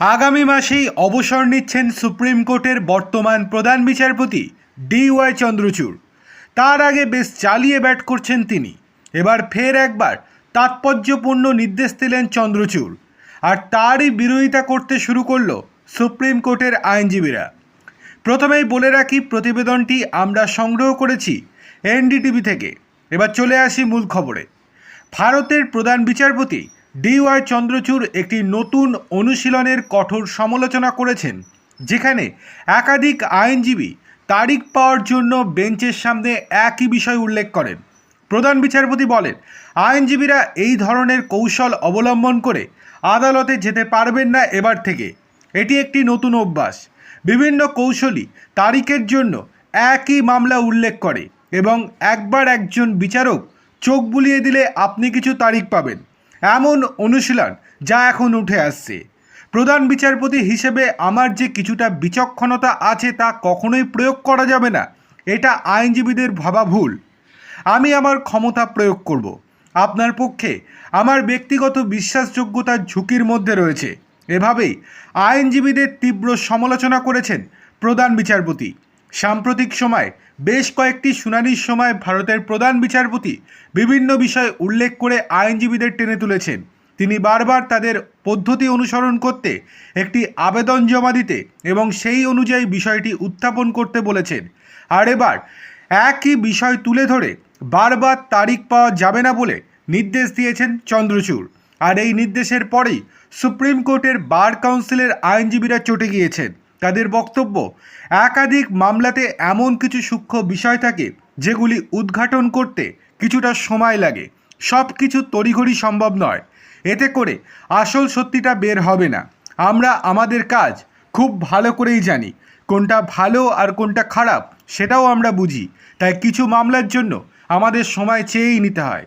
আগামী মাসেই অবসর নিচ্ছেন সুপ্রিম কোর্টের বর্তমান প্রধান বিচারপতি ডি ওয়াই চন্দ্রচূড়। তার আগে বেশ চালিয়ে ব্যাট করছেন তিনি। এবার ফের একবার তাৎপর্যপূর্ণ নির্দেশ দিলেন চন্দ্রচূড়। আর তারই বিরোধিতা করতে শুরু করল সুপ্রিম কোর্টের আইনজীবীরা। প্রথমেই বলে রাখি, প্রতিবেদনটি আমরা সংগ্রহ করেছি এনডিটিভি থেকে। এবার চলে আসি মূল খবরে। ভারতের প্রধান বিচারপতি ডিওয়াই চন্দ্রচূড় একটি নতুন অনুশীলনের কঠোর সমালোচনা করেছেন, যেখানে একাধিক আইনজীবী তারিখ পাওয়ার জন্য বেঞ্চের সামনে একই বিষয় উল্লেখ করেন। প্রধান বিচারপতি বলেন, আইনজীবীরা এই ধরনের কৌশল অবলম্বন করে আদালতে যেতে পারবেন না এবার থেকে। এটি একটি নতুন অভ্যাস। বিভিন্ন কৌশলী তারিখের জন্য একই মামলা উল্লেখ করে এবং একবার একজন বিচারক চোখ বুলিয়ে দিলে আপনি কিছু তারিখ পাবেন। এমন অনুশীলন যা এখন উঠে আসছে। প্রধান বিচারপতি হিসেবে আমার যে কিছুটা বিচক্ষণতা আছে তা কখনোই প্রয়োগ করা যাবে না। এটা আইনজীবীদের ভাবা ভুল। আমি আমার ক্ষমতা প্রয়োগ করব। আপনার পক্ষে আমার ব্যক্তিগত বিশ্বাসযোগ্যতার ঝুঁকির মধ্যে রয়েছে। এভাবেই আইনজীবীদের তীব্র সমালোচনা করেছেন প্রধান বিচারপতি। সাম্প্রতিক সময় বেশ কয়েকটি শুনানির সময় ভারতের প্রধান বিচারপতি বিভিন্ন বিষয় উল্লেখ করে আইনজীবীদের টেনে তুলেছেন। তিনি বারবার তাদের পদ্ধতি অনুসরণ করতে, একটি আবেদন জমা দিতে এবং সেই অনুযায়ী বিষয়টি উত্থাপন করতে বলেছেন। আর এবার একই বিষয় তুলে ধরে বারবার তারিখ পাওয়া যাবে না বলে নির্দেশ দিয়েছেন চন্দ্রচূড়। আর এই নির্দেশের পরেই সুপ্রিম কোর্টের বার কাউন্সিলের আইনজীবীরা চটে গিয়েছেন। তাদের বক্তব্য, একাধিক মামলাতে এমন কিছু সূক্ষ্ম বিষয় থাকে যেগুলি উদ্ঘাটন করতে কিছুটা সময় লাগে। সব কিছু তড়িঘড়ি সম্ভব নয়। এতে করে আসল সত্যিটা বের হবে না। আমরা আমাদের কাজ খুব ভালো করেই জানি। কোনটা ভালো আর কোনটা খারাপ সেটাও আমরা বুঝি। তাই কিছু মামলার জন্য আমাদের সময় চেয়েই নিতে হয়।